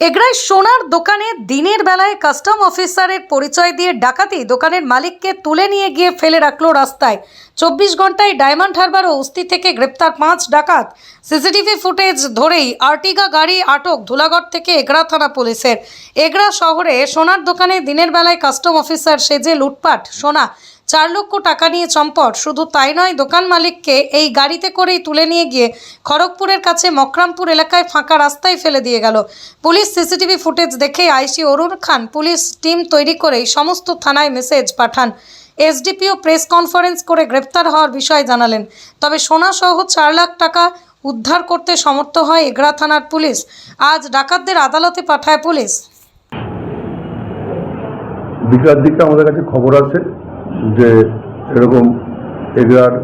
এগরায় সোনার দোকানে দিনের বেলায় কাস্টম অফিসারের পরিচয় দিয়ে ডাকাতি দোকানের মালিককে তুলে নিয়ে গিয়ে ফেলে রাখল রাস্তায়। চব্বিশ ঘন্টায় ডায়মন্ড হারবার ও উস্তি থেকে গ্রেপ্তার পাঁচ ডাকাত। সিসিটিভি ফুটেজ ধরেই আর্টিগা গাড়ি আটক ধুলাগড় থেকে এগরা থানা পুলিশের। এগরা শহরে সোনার দোকানে দিনের বেলায় কাস্টম অফিসার সেজে লুটপাট। সোনা চার লক্ষ টাকা নিয়ে চম্পট। শুধু তাই নয়, দোকান মালিককে এই গাড়িতে করেই তুলে নিয়ে গিয়ে খড়গপুরের কাছে মকরামপুর এলাকায় ফাঁকা রাস্তায় ফেলে দিয়ে গেল। পুলিশ সিসিটিভি ফুটেজ দেখে IC Arun Khan police team তৈরি করেই সমস্ত থানায় মেসেজ পাঠান। এসডিপিও প্রেস কনফারেন্স করে গ্রেপ্তার হওয়ার বিষয় জানালেন। তবে সোনাসহ চার লাখ টাকা উদ্ধার করতে সমর্থ হয় এগড়া থানার পুলিশ। আজ ডাকাতদের আদালতে পাঠায় পুলিশ। বিকার দিকে আমাদের কাছে খবর আছে। যে এরকম এগরার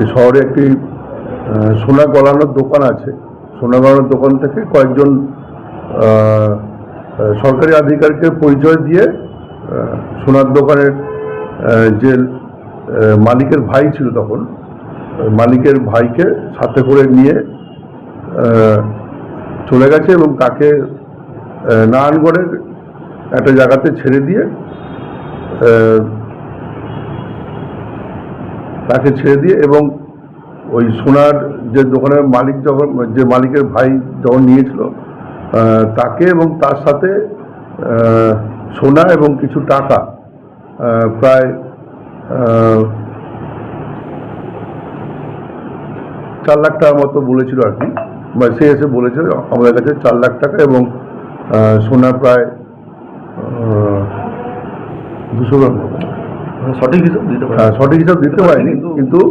এই শহরে একটি সোনা গলানোর দোকান আছে। সোনা গলানোর দোকান থেকে কয়েকজন সরকারি আধিকারিকের পরিচয় দিয়ে সোনার দোকানের যে মালিকের ভাই ছিল তখন মালিকের ভাইকে সাথে করে নিয়ে চলে গেছে এবং তাকে নারায়ণগড়ের একটা জায়গাতে ছেড়ে দিয়ে তাকে ছেড়ে দিয়ে এবং ওই সোনার যে দোকানের মালিক যখন, যে মালিকের ভাই যখন নিয়েছিল তাকে এবং তার সাথে সোনা এবং কিছু টাকা প্রায় চার লাখ টাকার মতো বলেছিল আর কি। সে এসে বলেছিল আমাদের কাছে চার লাখ টাকা এবং সোনা প্রায় দুশো গ্রাম সঠিক হিসাব দিতে হ্যাঁ, সঠিক হিসাব দিতে পারিনি কিন্তু-।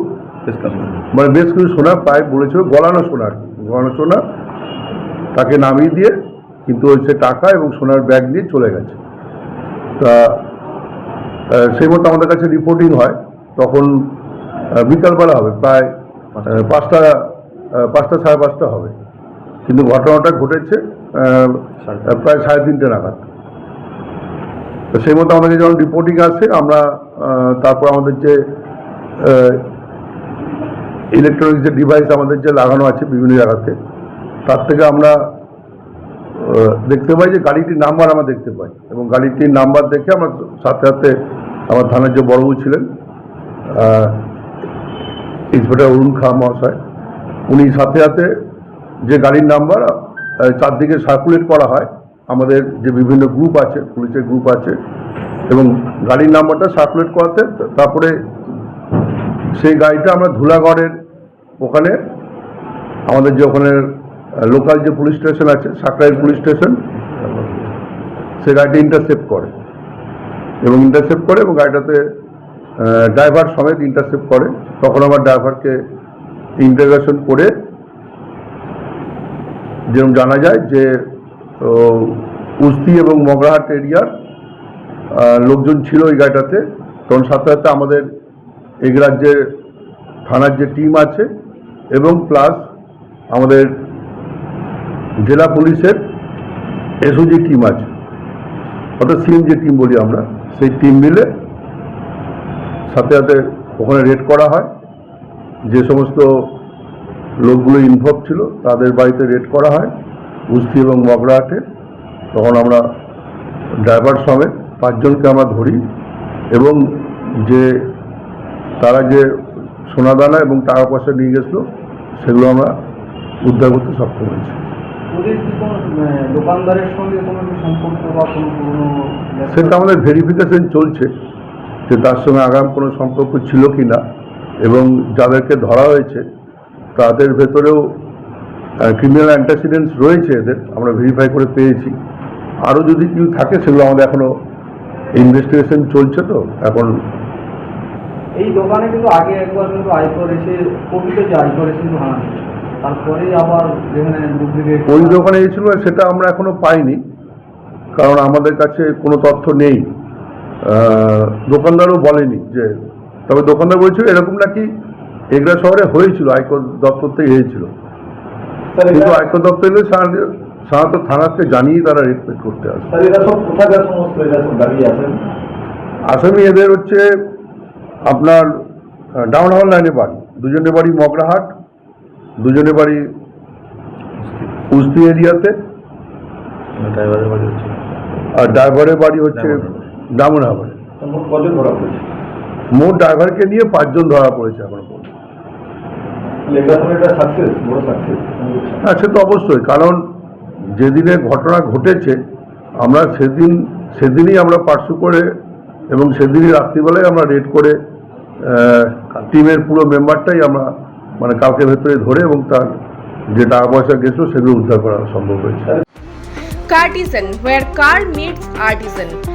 মানে বেশ কিছু সোনা প্রায় বলেছিল গলানো সোনা। আর কি গলানো সোনা তাকে নামিয়ে দিয়ে কিন্তু ওই সে টাকা এবং সোনার ব্যাগ নিয়ে চলে গেছে। তা সেই মতো আমাদের কাছে রিপোর্টিং হয় তখন বিকালবেলা হবে প্রায় পাঁচটা পাঁচটা সাড়ে পাঁচটা হবে। কিন্তু ঘটনাটা ঘটেছে প্রায় সাড়ে তিনটে নাগাদ। তো সেই মতো আমাদের যখন রিপোর্টিং আসে আমরা তারপর আমাদের যে ইলেকট্রনিক্স যে ডিভাইস আমাদের যে লাগানো আছে বিভিন্ন জায়গাতে, তার থেকে আমরা দেখতে পাই যে গাড়িটির নাম্বার আমরা দেখতে পাই। এবং গাড়িটির নাম্বার দেখে আমার সাথে সাথে আমার থানার যে বড়বু ছিলেন ইন্সপেক্টর অরুণ খা মহাশয়, উনি সাথে সাথে যে গাড়ির নাম্বার চারদিকে সার্কুলেট করা হয়। আমাদের যে বিভিন্ন গ্রুপ আছে, পুলিশের গ্রুপ আছে, এবং গাড়ির নাম্বারটা সার্কুলেট করাতে তারপরে সেই গাড়িটা আমরা ধুলাগড়ের ওখানে, আমাদের যে ওখানে লোকাল যে পুলিশ স্টেশন আছে, সাকরাইল পুলিশ স্টেশন সে গাড়িটা ইন্টারসেপ্ট করে। এবং ইন্টারসেপ্ট করে এবং গাড়িটাতে ড্রাইভার সমেত ইন্টারসেপ্ট করে। তখন আমার ড্রাইভারকে ইন্টারগেশন করে যেরকম জানা যায় যে ও, উস্তি এবং মগরাহাট এরিয়ার লোকজন ছিল ওই গাড়িটাতে। তখন সাথে সাথে আমাদের এই রাজ্যের থানার যে টিম আছে এবং প্লাস আমাদের জেলা পুলিশের এসওজি টিম আছে। অর্থাৎ সিএম যে টিম বলি আমরা। সেই টিম মিলে সাথে সাথে ওখানে রেড করা হয়। যে সমস্ত লোকগুলো ইনভলভ ছিল তাদের বাড়িতে রেড করা হয়। উস্তি এবং মগরাহাটে তখন আমরা ড্রাইভার সমেত পাঁচজনকে আমরা ধরি এবং যে তারা যে সোনাদানা এবং টাকা পয়সা নিয়ে গেছিল সেগুলো আমরা উদ্ধার করতে সক্ষম হয়েছি। পুরনো সেটা আমাদের ভেরিফিকেশন চলছে যে তার সঙ্গে আগাম কোনো সম্পর্ক ছিল কি না এবং যাদেরকে ধরা হয়েছে তাদের ভেতরেও ক্রিমিনাল অ্যান্টাসিডেন্টস রয়েছে এদের আমরা ভেরিফাই করে পেয়েছি। আরও যদি কেউ থাকে সেগুলো আমাদের এখনও ইনভেস্টিগেশন চলছে তো এখন এই দোকানে কিন্তু আগে একবার কিন্তু এসে প্রকৃত যে এসে কিন্তু হয়েছে। আবার যেখানে ডুপ্লিকেট ওই দোকানে এসেছিল সেটা আমরা এখনও পাইনি কারণ আমাদের কাছে কোনো তথ্য নেই। দোকানদারও বলেনি যে তবে দোকানদার বলছিল এরকম নাকি এগরা শহরে হয়েছিল আয়কর দপ্তর থেকে হয়েছিল কিন্তু আয়কর দপ্তর এলে সাধারণত থানাকে জানিয়ে তারা রিকোয়েস্ট করতে আসে। আসামি এদের হচ্ছে আপনার ডাউন হাওয়ার লাইনে বাড়ি। দুজনের বাড়ি মগরাহাট দুজনের বাড়ি উস্তি এরিয়াতে। আর ড্রাইভারের বাড়ি হচ্ছে। দামোনাবাড়ি মোট কজন ধরা পড়েছে? মোট ড্রাইভারকে নিয়ে পাঁচজন ধরা পড়েছে এখনও পর্যন্ত এটা তো একটা সাকসেস বড় সাকসেস হ্যাঁ সে তো অবশ্যই কারণ যেদিনে ঘটনা ঘটেছে আমরা সেদিন সেদিনই আমরা পার্সু করে এবং সেদিনই রাত্রিবেলায় আমরা রেড করে টিমের পুরো মেম্বারটাই আমরা মানে কালকে ভেতরে ধরে এবং তার যে টাকা পয়সা গেছিল সেগুলো উদ্ধার করা সম্ভব হয়েছে where car meets artisan.